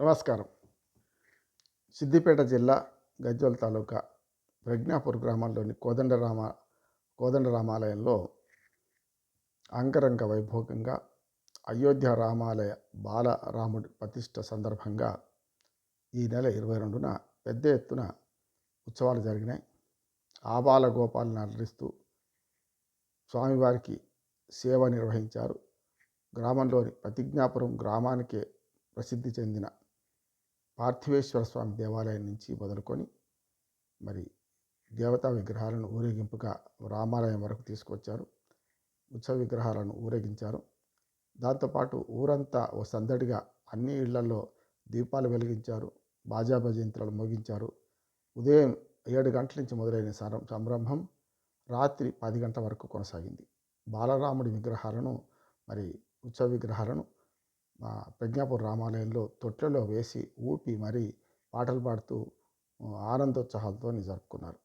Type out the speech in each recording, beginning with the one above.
నమస్కారం. సిద్దిపేట జిల్లా గజ్వల్ తాలూకా ప్రజ్ఞాపూర్ గ్రామంలోని కోదండరామ కోదండరామాలయంలో అంగరంగ వైభోగంగా అయోధ్య రామాలయ బాలరాముడి ప్రతిష్ట సందర్భంగా ఈ నెల ఇరవై రెండున పెద్ద ఎత్తున ఉత్సవాలు జరిగినాయి. ఆబాల గోపాలను అలరిస్తూ స్వామివారికి సేవ నిర్వహించారు. గ్రామంలోని ప్రతిజ్ఞాపురం గ్రామానికే ప్రసిద్ధి చెందిన పార్థివేశ్వర స్వామి దేవాలయం నుంచి మొదలుకొని మరి దేవతా విగ్రహాలను ఊరేగింపుగా రామాలయం వరకు తీసుకొచ్చారు ఉత్సవ విగ్రహాలను ఊరేగించారు. దాంతోపాటు ఊరంతా ఓ సందడిగా అన్ని ఇళ్ళలో దీపాలు వెలిగించారు. బాజా మోగించారు. ఉదయం ఏడు గంటల నుంచి మొదలైన సరం సంరంభం రాత్రి పది గంటల వరకు కొనసాగింది. బాలరాముడి విగ్రహాలను మరి ఉత్సవ విగ్రహాలను మా ప్రజ్ఞాపూర్ రామాలయంలో తొట్లలో వేసి ఊపి మరి పాటలు పాడుతూ ఆనందోత్సాహాలతో జరుపుకున్నారు.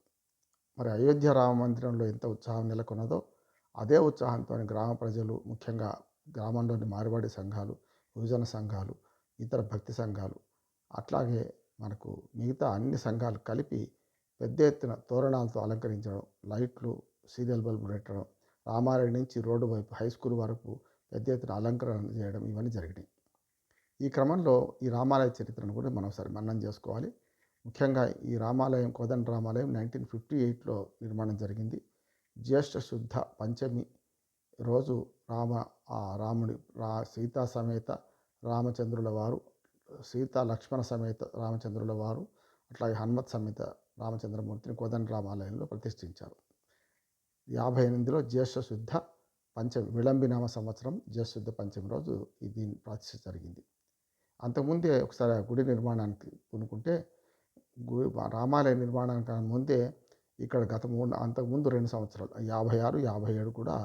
మరి అయోధ్య రామ మందిరంలో ఎంత ఉత్సాహం నెలకొన్నదో అదే ఉత్సాహంతో గ్రామ ప్రజలు ముఖ్యంగా గ్రామంలోని మారువాడి సంఘాలు యువజన సంఘాలు ఇతర భక్తి సంఘాలు అట్లాగే మనకు మిగతా అన్ని సంఘాలు కలిపి పెద్ద ఎత్తున తోరణాలతో అలంకరించడం లైట్లు సీరియల్ బల్బులు పెట్టడం రామాలయం నుంచి రోడ్డు వైపు హై స్కూల్ వరకు పెద్ద ఎత్తున అలంకరణ చేయడం ఇవన్నీ జరిగినాయి. ఈ క్రమంలో ఈ రామాలయ చరిత్రను కూడా మనం ఒకసారి మన్నం చేసుకోవాలి. ముఖ్యంగా ఈ రామాలయం కోదండ రామాలయం నైన్టీన్ ఫిఫ్టీ ఎయిట్లో నిర్మాణం జరిగింది. జ్యేష్ఠ శుద్ధ పంచమి రోజు రామ ఆ రాముడి రా సీతా సమేత రామచంద్రుల వారు సీతా లక్ష్మణ సమేత రామచంద్రుల వారు అట్లాగే హనుమత్ సమేత రామచంద్రమూర్తిని కోదండ రామాలయంలో ప్రతిష్ఠించారు. యాభై ఎనిమిదిలో జ్యేష్ఠ శుద్ధ పంచమి విళంబినామ సంవత్సరం జ్యేష్ఠ పంచమి రోజు దీని ప్రతిష్ఠ జరిగింది. అంతకుముందే ఒకసారి ఆ గుడి నిర్మాణానికి కొనుక్కుంటే గుడి రామాలయ నిర్మాణానికి ముందే ఇక్కడ గత మూడు అంతకుముందు రెండు సంవత్సరాలు యాభై ఆరు యాభై ఏడు కూడా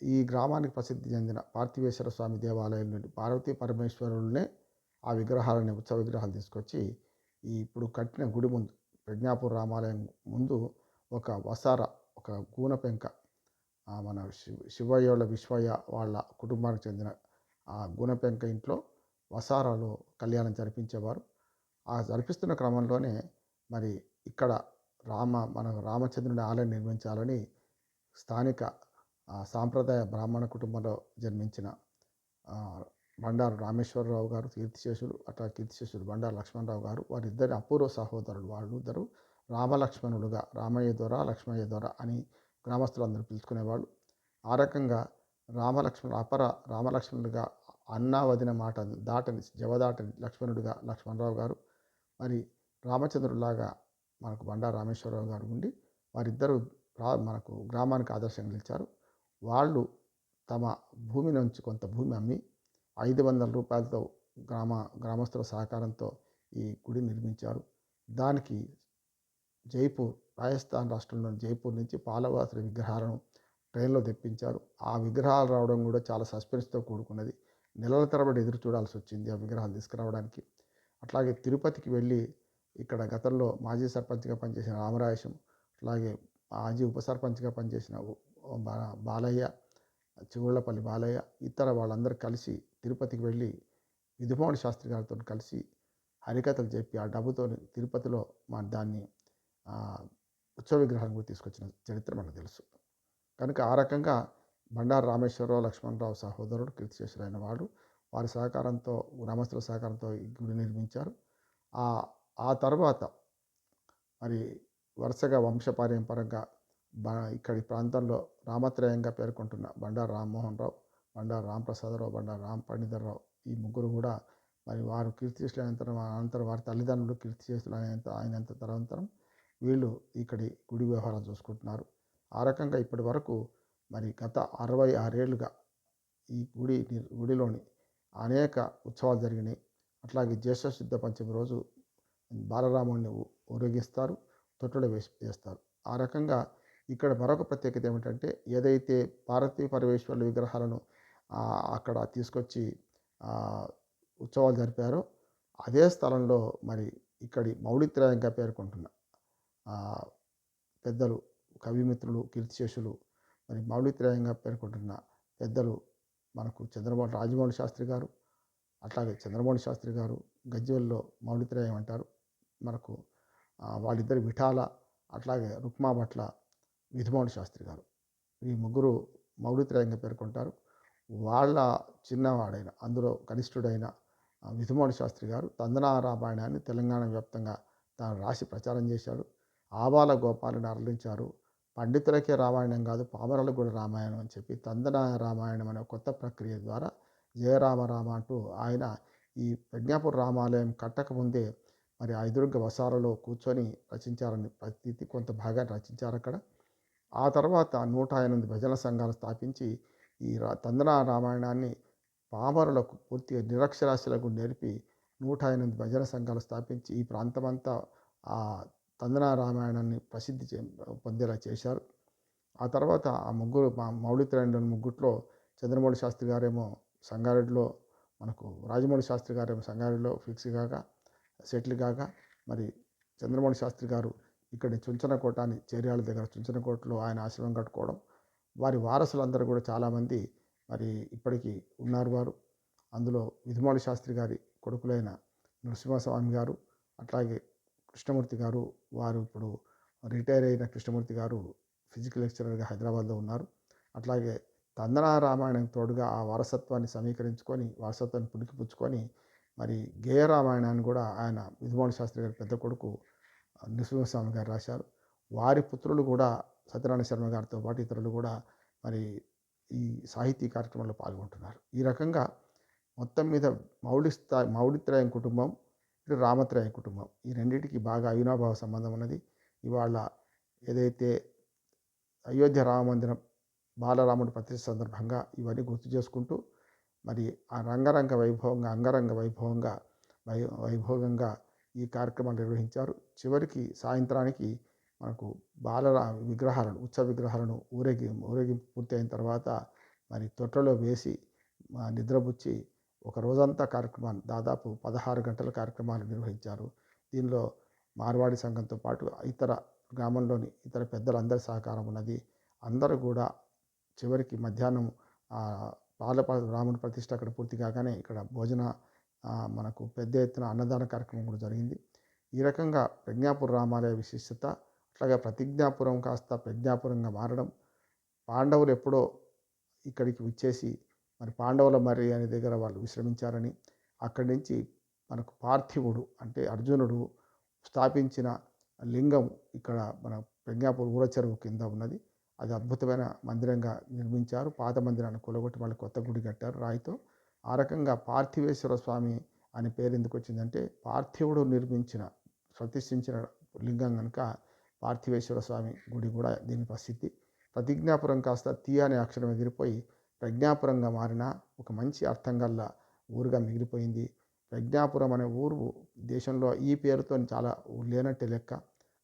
ఈ గ్రామానికి ప్రసిద్ధి చెందిన పార్థివేశ్వర స్వామి దేవాలయం నుండి పార్వతీ పరమేశ్వరులనే ఆ విగ్రహాలని ఉత్సవ విగ్రహాలు తీసుకొచ్చి ఈ ఇప్పుడు కట్టిన గుడి ముందు ప్రజ్ఞాపూర్ రామాలయం ముందు ఒక వసార ఒక గూన పెంక మన శివయ్యోళ్ళ విశ్వయ్య వాళ్ళ కుటుంబానికి చెందిన ఆ గుణపెంక ఇంట్లో వసారాలో కళ్యాణం జరిపించేవారు. ఆ జరిపిస్తున్న క్రమంలోనే మరి ఇక్కడ రామ మన రామచంద్రుని ఆలయం నిర్మించాలని స్థానిక సాంప్రదాయ బ్రాహ్మణ కుటుంబంలో జన్మించిన బండారు రామేశ్వరరావు గారు కీర్తిశేషులు అట్లా కీర్తిశేషులు బండారు లక్ష్మణరావు గారు వారిద్దరి అపూర్వ సహోదరులు. వాళ్ళు ఇద్దరు రామలక్ష్మణులుగా రామయ్య దొర లక్ష్మయ్య దొర అని గ్రామస్తులందరూ పిలుచుకునేవాళ్ళు. ఆ రకంగా రామలక్ష్మణుడు అపర రామలక్ష్మణుడిగా అన్నా వదిన మాట దాటని జవదాటని లక్ష్మణుడిగా లక్ష్మణరావు గారు మరి రామచంద్రుడిలాగా మనకు బండా రామేశ్వరరావు గారు ఉండి వారిద్దరూ మనకు గ్రామానికి ఆదర్శంగా నిలిచారు. వాళ్ళు తమ భూమి నుంచి కొంత భూమి అమ్మి ఐదు వందల రూపాయలతో గ్రామ గ్రామస్తుల సహకారంతో ఈ గుడి నిర్మించారు. దానికి జైపూర్ రాజస్థాన్ రాష్ట్రంలోని జైపూర్ నుంచి పాలవాసుల విగ్రహాలను ట్రైన్లో తెప్పించారు. ఆ విగ్రహాలు రావడం కూడా చాలా సస్పెన్స్తో కూడుకున్నది. నెలల తరబడి ఎదురు చూడాల్సి వచ్చింది ఆ విగ్రహాలు తీసుకురావడానికి. అట్లాగే తిరుపతికి వెళ్ళి ఇక్కడ గతంలో మాజీ సర్పంచ్గా పనిచేసిన రామరాయశం అట్లాగే మాజీ ఉప సర్పంచ్గా పనిచేసిన బాలయ్య చిగుళ్ళపల్లి బాలయ్య ఇతర వాళ్ళందరూ కలిసి తిరుపతికి వెళ్ళి విధుమౌళి శాస్త్రి గారితో కలిసి హరికథలు చెప్పి ఆ డబ్బుతో తిరుపతిలో మా దాన్ని ఉత్సవ విగ్రహాన్ని కూడా తీసుకొచ్చిన చరిత్ర మనకు తెలుసు. కనుక ఆ రకంగా బండారు రామేశ్వరరావు లక్ష్మణరావు సహోదరుడు కీర్తిశేషులైన వాడు వారి సహకారంతో గ్రామస్తుల సహకారంతో ఈ గుడి నిర్మించారు. ఆ తర్వాత మరి వరుసగా వంశపారంపరంగా బ ఇక్కడి ప్రాంతంలో రామత్రయంగా పేర్కొంటున్న బండారు రామ్మోహన్ రావు బండారు రామప్రసాదరావు బండారు రామ్ పండితరావు ఈ ముగ్గురు కూడా మరి వారు కీర్తిశేషులు అనంతరం అనంతరం వారి తల్లిదండ్రులు కీర్తిశేషులు అయినంత అయినంత తరంతరం వీళ్ళు ఇక్కడి గుడి వ్యవహారం చూసుకుంటున్నారు. ఆ రకంగా ఇప్పటి వరకు మరి గత అరవై ఆరేళ్ళుగా ఈ గుడి గుడిలోని అనేక ఉత్సవాలు జరిగినాయి. అట్లాగే జ్యేష్ఠ శుద్ధ పంచమి రోజు బాలరాముడిని ఊరేగిస్తారు తొట్టులో వేసి వేస్తారు. ఆ రకంగా ఇక్కడ మరొక ప్రత్యేకత ఏమిటంటే ఏదైతే భారతీయ పరమేశ్వరుల విగ్రహాలను అక్కడ తీసుకొచ్చి ఉత్సవాలు జరిపారో అదే స్థలంలో మరి ఇక్కడి మౌళిత్రాయంగా పేర్కొంటున్న. పెద్దలు కవిమిత్రులు కీర్తిశేషులు మరి మౌళిత్రయంగా పేర్కొంటున్న పెద్దలు మనకు చంద్రబాబు రాజమౌళి శాస్త్రి గారు అట్లాగే చంద్రమౌళి శాస్త్రి గారు గజ్వెల్లో మౌళిత్రయం అంటారు. మనకు వాళ్ళిద్దరు విఠాల అట్లాగే రుక్మా భట్ల విధుమౌళి శాస్త్రి గారు. ఈ ముగ్గురు మౌళిత్రయంగా పేర్కొంటారు. వాళ్ళ చిన్నవాడైన అందులో కనిష్ఠుడైన ఆ, విధుమౌళి శాస్త్రి గారు తందనా రామాయణాన్ని తెలంగాణ వ్యాప్తంగా తాను రాసి ప్రచారం చేశాడు. ఆబాల గోపాలని అరలించారు. పండితులకే రామాయణం కాదు పామరులకు కూడా రామాయణం అని చెప్పి తందన రామాయణం అనే కొత్త ప్రక్రియ ద్వారా జయరామ రామ అంటూ ఆయన ఈ ప్రజ్ఞాపూర్ రామాలయం కట్టకముందే మరి ఐదుర్గ వసాలలో కూర్చొని రచించారని ప్రతీతి కొంత భాగాన్ని రచించారు అక్కడ. ఆ తర్వాత నూట ఎనిమిది భజన సంఘాలు స్థాపించి ఈ తందన రామాయణాన్ని పామరులకు పూర్తిగా నిరక్షరాస్యులకు నేర్పి నూట ఎనిమిది భజన సంఘాలు స్థాపించి ఈ ప్రాంతమంతా ఆ తందన రామాయణాన్ని ప్రసిద్ధి పొందేలా చేశారు. ఆ తర్వాత ఆ ముగ్గురు మా మౌళితరాయణ ముగ్గుట్లో చంద్రమౌళి శాస్త్రి గారేమో సంగారెడ్డిలో మనకు రాజమౌళి శాస్త్రి గారేమో సంగారెడ్డిలో ఫిక్స్ కాగా సెటిల్ కాగా మరి చంద్రమౌళి శాస్త్రి గారు ఇక్కడ చుంచనకోట అని చేర్యాల దగ్గర చుంచనకోటలో ఆయన ఆశ్రమం కట్టుకోవడం వారి వారసులందరూ కూడా చాలామంది మరి ఇప్పటికీ ఉన్నారు వారు. అందులో విధుమాళి శాస్త్రి గారి కొడుకులైన నరసింహస్వామి గారు అట్లాగే కృష్ణమూర్తి గారు వారు ఇప్పుడు రిటైర్ అయిన కృష్ణమూర్తి గారు ఫిజికల్ లెక్చరర్గా హైదరాబాద్లో ఉన్నారు. అట్లాగే తందనా రామాయణం తోడుగా ఆ వారసత్వాన్ని సమీకరించుకొని వారసత్వాన్ని పుణికిపుచ్చుకొని మరి గేయ రామాయణాన్ని కూడా ఆయన విధుమాళి శాస్త్రి గారి పెద్ద కొడుకు నృసింహస్వామి గారు రాశారు. వారి పుత్రులు కూడా సత్యనారాయణ శర్మ గారితో పాటు ఇతరులు కూడా మరి ఈ సాహితీ కార్యక్రమంలో పాల్గొంటున్నారు. ఈ రకంగా మొత్తం మీద మౌళి స్థాయి మౌళిత్రయం కుటుంబం ఇటు రామత్రయ కుటుంబం. ఈ రెండింటికి బాగా అవినాభావ సంబంధం ఉన్నది. ఇవాళ ఏదైతే అయోధ్య రామ మందిరం బాలరాముడి ప్రతిష్ఠ సందర్భంగా ఇవన్నీ గుర్తు చేసుకుంటూ మరి ఆ రంగరంగ వైభవంగా అంగరంగ వైభవంగా వై వైభోగంగా ఈ కార్యక్రమాలు నిర్వహించారు. చివరికి సాయంత్రానికి మనకు బాలరా విగ్రహాలను ఉత్సవ విగ్రహాలను ఊరేగి ఊరేగింపు పూర్తి అయిన తర్వాత మరి తొట్టలో వేసి ఆ, నిద్రపుచ్చి ఒక రోజంతా కార్యక్రమాన్ని దాదాపు పదహారు గంటల కార్యక్రమాలు నిర్వహించారు. దీనిలో మార్వాడి సంఘంతో పాటు ఇతర గ్రామంలోని ఇతర పెద్దలందరి సహకారం ఉన్నది. అందరూ కూడా చివరికి మధ్యాహ్నం ఆ, పాల రాముని ప్రతిష్ట అక్కడ పూర్తి కాగానే ఇక్కడ భోజన మనకు పెద్ద ఎత్తున అన్నదాన కార్యక్రమం కూడా జరిగింది. ఈ రకంగా ప్రజ్ఞాపుర రామాలయ విశిష్టత అట్లాగే ప్రతిజ్ఞాపురం కాస్త ప్రజ్ఞాపురంగా మారడం పాండవులు ఎప్పుడో ఇక్కడికి విచ్చేసి మరి పాండవుల మర్రి అనే దగ్గర వాళ్ళు విశ్రమించారని అక్కడి నుంచి మనకు పార్థివుడు అంటే అర్జునుడు స్థాపించిన లింగం ఇక్కడ మన ప్రజ్ఞాపూర్ ఊరచెరువు కింద ఉన్నది. అది అద్భుతమైన మందిరంగా నిర్మించారు. పాత మందిరాన్ని కొలగొట్టి వాళ్ళు కొత్త గుడి కట్టారు రాయితో. ఆ రకంగా పార్థివేశ్వర స్వామి అనే పేరు ఎందుకు వచ్చిందంటే పార్థివుడు నిర్మించిన ప్రతిష్ఠించిన లింగం కనుక పార్థివేశ్వర స్వామి గుడి కూడా దీని ప్రసిద్ధి. ప్రతిజ్ఞాపురం కాస్త తీ అనే అక్షరం ఎగిరిపోయి ప్రజ్ఞాపురంగా మారిన ఒక మంచి అర్థం గల్ల ఊరుగా మిగిలిపోయింది. ప్రజ్ఞాపురం అనే ఊరు దేశంలో ఈ పేరుతో చాలా లేనట్టే లెక్క.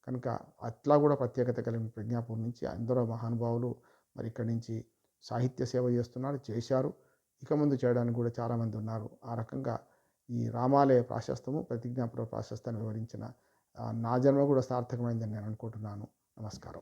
కనుక అట్లా కూడా ప్రత్యేకత కలిగిన ప్రజ్ఞాపురం నుంచి అందరో మహానుభావులు మరి ఇక్కడి నుంచి సాహిత్య సేవ చేస్తున్నారు చేశారు. ఇక ముందు చేయడానికి కూడా చాలామంది ఉన్నారు. ఆ రకంగా ఈ రామాలయ ప్రాశస్తము ప్రతిజ్ఞాపుర ప్రాశస్తాన్ని వివరించిన నా జన్మ కూడా సార్థకమైందని నేను అనుకుంటున్నాను. నమస్కారం.